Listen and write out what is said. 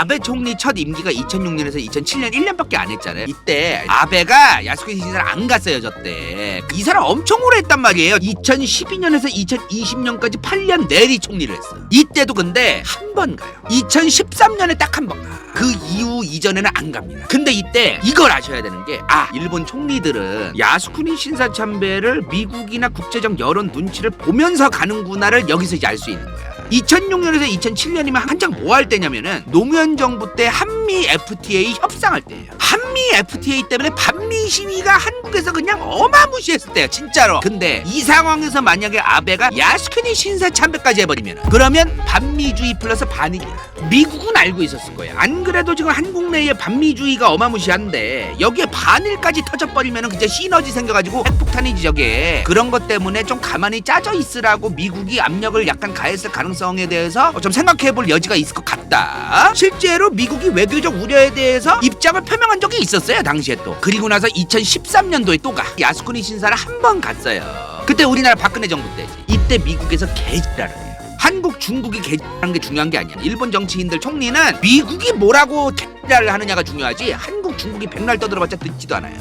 아베 총리 첫 임기가 2006년에서 2007년 1년밖에 안 했잖아요. 이때 아베가 야스쿠니 신사를 안 갔어요, 저때. 이 사람 엄청 오래 했단 말이에요. 2012년에서 2020년까지 8년 내리 총리를 했어요. 이때도 근데 한 번 가요. 2013년에 딱 한 번 가. 그 이후 이전에는 안 갑니다. 근데 이때 이걸 아셔야 되는 게 아, 일본 총리들은 야스쿠니 신사 참배를 미국이나 국제적 여론 눈치를 보면서 가는구나를 여기서 이제 알 수 있는 거야. 2006년에서 2007년이면 한창 뭐 할 때냐면은 노무현 정부 때한 미 FTA 협상할 때예요. 한미 FTA 때문에 반미 시위가 한국에서 그냥 어마무시했을 때요, 진짜로. 근데 이 상황에서 만약에 아베가 야스쿠니 신사 참배까지 해버리면 그러면 반미주의 플러스 반익이야. 미국은 알고 있었을 거야. 안 그래도 지금 한국 내에 반미주의가 어마무시한데 여기에 반일까지 터져버리면 그냥 시너지 생겨가지고 핵폭탄이지 저게. 그런 것 때문에 좀 가만히 짜져 있으라고 미국이 압력을 약간 가했을 가능성에 대해서 좀 생각해볼 여지가 있을 것 같다. 실제로 미국이 외교 적 우려에 대해서 입장을 표명한 적이 있었어요 당시에 또. 그리고 나서 2013년도에 또 가. 야스쿠니 신사를 한 번 갔어요. 그때 우리나라 박근혜 정부 때지. 이때 미국에서 개지랄을 해요. 한국, 중국이 개지랄하는 게 중요한 게 아니야. 일본 정치인들 총리는 미국이 뭐라고 개지랄을 하느냐가 중요하지. 한국, 중국이 백날 떠들어봤자 듣지도 않아요.